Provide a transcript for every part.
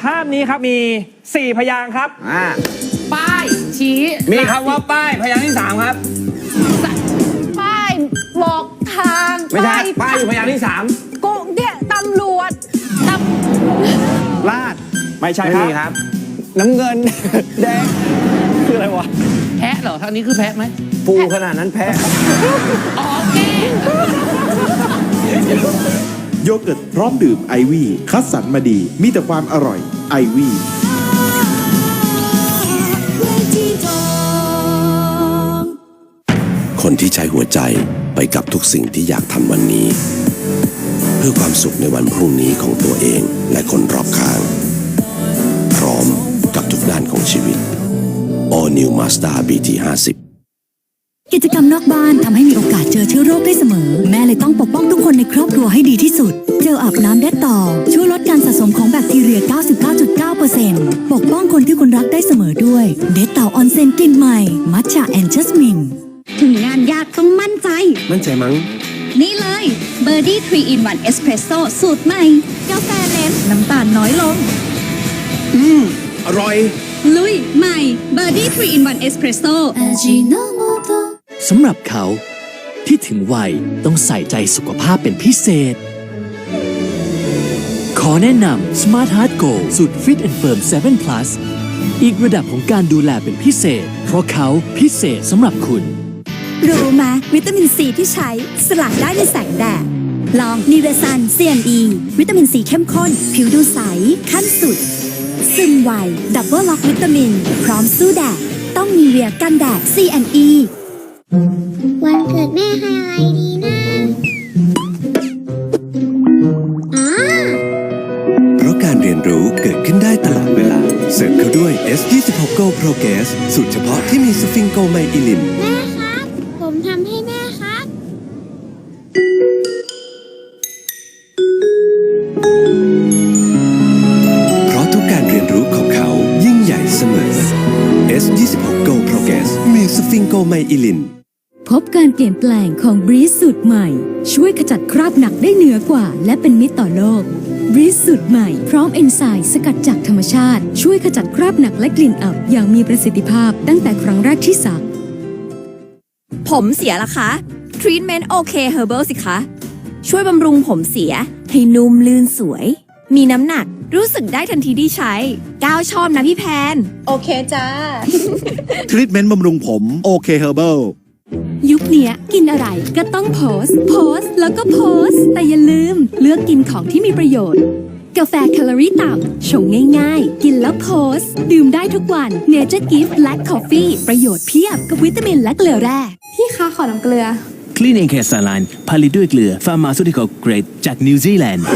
ภาพนี้ครับมี 4 พยางค์ครับ อ่าป้ายชี้มีคำว่าป้ายพยางค์ที่สามครับ ป้ายบอกทางไม่ใช่ป้ายอยู่พยางค์ที่สามกูเนี่ยตำรวจตลาดไม่ใช่ไม่ครับมีครับ น้ำเงิน แดง คืออะไรวะำแพะ เหรอทางนี้คือแพะไหมปูขนาดนั้นแพ้อ๋อแก้โยเกิร์ตพร้อมดื่มไอวี่คัดสรรมาดี มีแต่ความอร่อยไอวี่คนที่ใช้หัวใจไปกับทุกสิ่งที่อยากทำวันนี้ เพื่อความสุขในวันพรุ่งนี้ของตัวเองและคนรอบข้าง New Mazda BT 50 กิจกรรมนอกบ้านทำให้มีโอกาสเจอเชื้อโรคได้เสมอ แม่เลยต้องปกป้องทุกคนในครอบครัวให้ดีที่สุด เจลอาบน้ำเด็ดต่อ ช่วยลดการสะสมของแบคทีเรีย 99.9%ปกป้องคนที่คุณรักได้เสมอด้วย เด็ดต่อออนเซนกลิ่นใหม่ มัทฉะแอนเจสมินถึงงานยากต้องมั่นใจ มั่นใจมั้ง นี่เลยเบอร์ดี้3 in 1 Espresso สูตรใหม่ กาแฟเน้นน้ำตาลน้อยลง อ ร่อย ลุย ใหม่เบอร์ดี้3 in 1 Espresso สำหรับเขาที่ถึงวัยต้องใส่ใจสุขภาพเป็นพิเศษ ขอแนะนำ Smart Heart Go สูตร Fit and Firm 7 Plus อีกระดับของการดูแลเป็นพิเศษ เพราะเขาพิเศษสำหรับคุณ รู้ไหมวิตามินซีที่ใช้สลัดได้ในแสงแดด ลองนิเวซัน CNE วิตามินซีเข้มข้น ผิวดูใส ขั้นสุด ซึมไว ดับเบิลล็อกวิตามิน พร้อมสู้แดด ต้องมีเวียกันแดด CNE วันเกิดแม่ให้อะไรดีนะอ๋อเพราะการเรียนรู้เกิดขึ้นได้ตลอดเวลา เสริมเข้าด้วย S26 Go Progress สูตรเฉพาะที่มีสฟิงโกไมอิลิน แม่ครับ ผมทำให้แม่ครับ ฟิงโกไมอิลิน พบการเปลี่ยนแปลงของบรีสสูตรใหม่ ช่วยขจัดคราบหนักได้เหนือกว่า และเป็นมิตรต่อโลกบรีสสูตรใหม่ พร้อมเอนไซม์สกัดจากธรรมชาติ ช่วยขจัดคราบหนักและกลิ่นอับอย่างมีประสิทธิภาพตั้งแต่ครั้งแรกที่สัก ผมเสียละคะทรีทเมนต์โอเคเฮอร์เบิลสิคะ ช่วยบำรุงผมเสียให้นุ่มลื่นสวย มีน้ำหนักรู้สึกได้ทันทีที่ใช้ก้าวชอบนะพี่แพน โอเคจ้า ทรีทเมนต์บำรุงผมโอเคเฮอร์เบิลยุคเนี้ยกินอะไรก็ต้องโพสต์โพสต์แล้วก็โพสต์ แต่อย่าลืมเลือกกินของที่มีประโยชน์ กาแฟแคลอรี่ต่ำชงง่ายๆ กินแล้วโพสต์ ดื่มได้ทุกวัน Nature Gift Black Coffee ประโยชน์เพียบกับวิตามินและเกลือแร่พี่คะขอน้ำเกลือ Clean and Care Saline ผลิตด้วยเกลือ Pharmaceutical Grade จากนิวซีแลนด์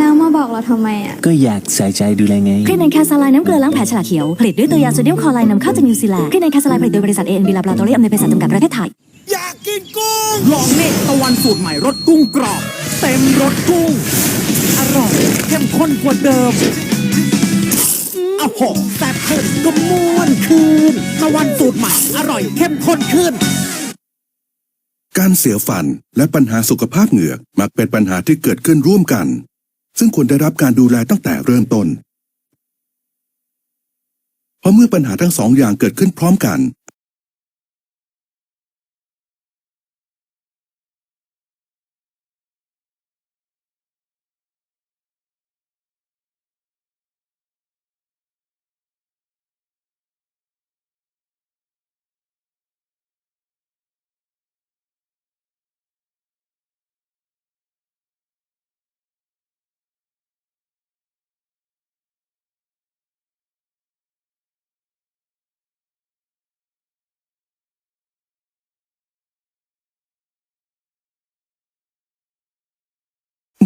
แล้วมาบอกเราทำไมอะก็อยากใส่ใจดูแลไงคลินิกแคสซาไลน์น้ำเกลือล้างแผลฉลากเขียว ผลิตด้วยตัวยาโซเดียมคลอไรด์นำเข้าจากนิวซีแลนด์คลินิกแคสซาไลน์ผลิตโดยบริษัทเอ็นบีลาบราตอรี่อเมริกาจำกัดประเทศไทยลองนี่ตะวันสูตรใหม่รสกุ้งกรอบ เต็มรสกุ้ง อร่อยเข้มข้นกว่าเดิมอ้าวโหแซ่บขึ้นก็ม่วนคืนตะวันสูตรใหม่ อร่อยเข้มข้นขึ้น การเสียฟันและปัญหาสุขภาพเหงือกมักเป็นปัญหาที่เกิดขึ้นร่วมกัน ซึ่งควรได้รับการดูแลตั้งแต่เริ่มต้น เพราะเมื่อปัญหาทั้งสองอย่างเกิดขึ้นพร้อมกัน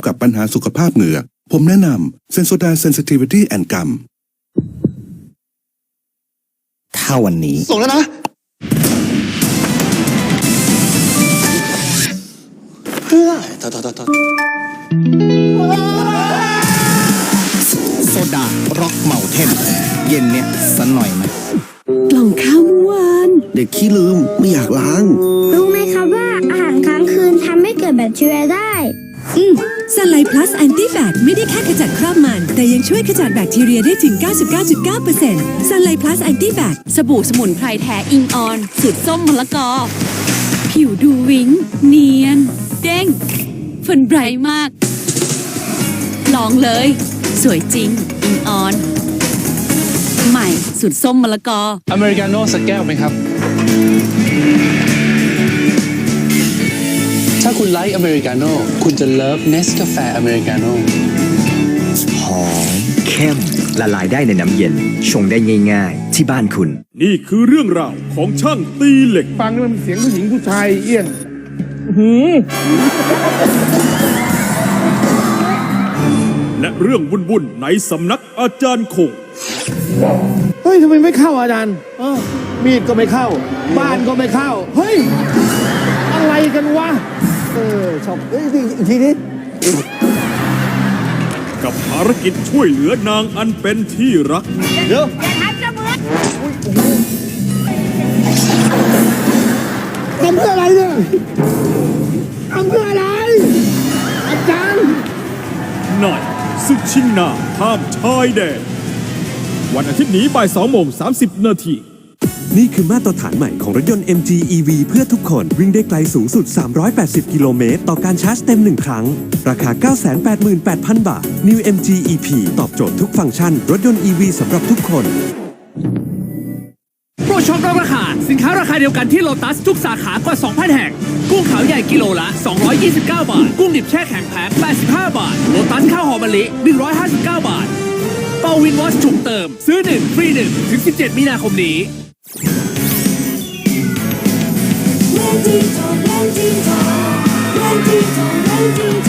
กับปัญหาสุขภาพเหงือกผมแนะนำเซนโซไดเซนซิทิวิตี้แอนกัมถ้าวันนี้ ส่งแล้วนะโซดาร็อกเมาเทนเย็นเนี่ยสันหน่อยไหมกล่องข้าวเมื่อวาน เด็กขี้ลืมไม่อยากล้าง รู้ไหมครับว่าอาหารค้างคืนทำให้เกิดกิดแบคทีเรียได้ อืม ซันไลท์พลัสแอนตี้แบคไม่ได้แค่ขจัดคราบมัน แต่ยังช่วยขจัดแบคทีเรียได้ถึง 99.9%ซันไลท์พลัสแอนตี้แบคสบู่สมุนไพรแท้อิงออน สูตรส้มมะละกอ ผิวดูวิงเนียน เด้งฟิร์นไบรท์มาก ลองเลย สวยจริง อิงออน ใหม่สูตรส้มมะละกอ อเมริกาโน่สักแก้วไหมครับ ถ้าคุณไลค์อเมริกาโน่คุณจะเลิฟเนสกาแฟอเมริกาโน่หอมเข้มละลายได้ในน้ำเย็น ชงได้ง่าย ๆ ที่บ้านคุณ นี่คือเรื่องราวของช่างตีเหล็ก ฟังแล้วมันเสียงผู้หญิงผู้ชายเอี้ยนและเรื่องวุ่นๆในสำนักอาจารย์คง เฮ้ยทำไมไม่เข้าอาจารย์เออมีดก็ไม่เข้า บ้านก็ไม่เข้า เฮ้ย อะไรกันวะ เออชอบเอ้ยอีกทีนี้กับภารกิจช่วยเหลือนางอันเป็นที่รัก เดี๋ยวทำเพื่ออะไรเนี่ยทำเพื่ออะไร อาจารย์หน่อยศึกชิงนาข้ามชายแดนวันอาทิตย์นี้บ่าย2โมง30 นาที นี่คือมาตรฐานใหม่ของรถยนต์ MG EV เพื่อทุกคนวิ่งได้ไกลสูงสุด 380 กิโลเมตร ต่อการชาร์จเต็ม 1 ครั้ง ราคา 988,000 บาท New MG EP ตอบโจทย์ทุกฟังก์ชัน รถยนต์ EV สำหรับทุกคนโปรช็อปราคา สินค้าราคาเดียวกันที่โลตัสทุกสาขากว่า 2,000 แห่ง กุ้งขาวใหญ่กิโลละ 229 บาท กุ้งดิบแช่แข็งแพ็ค85 บาท โลตัสข้าวหอมมะลิ 159 บาทเปาวินวอชถุงเติม ซื้อ 1 ฟรี 1 ถึง 17 มีนาคมนี้ 레디토 레디토 레디토 레디토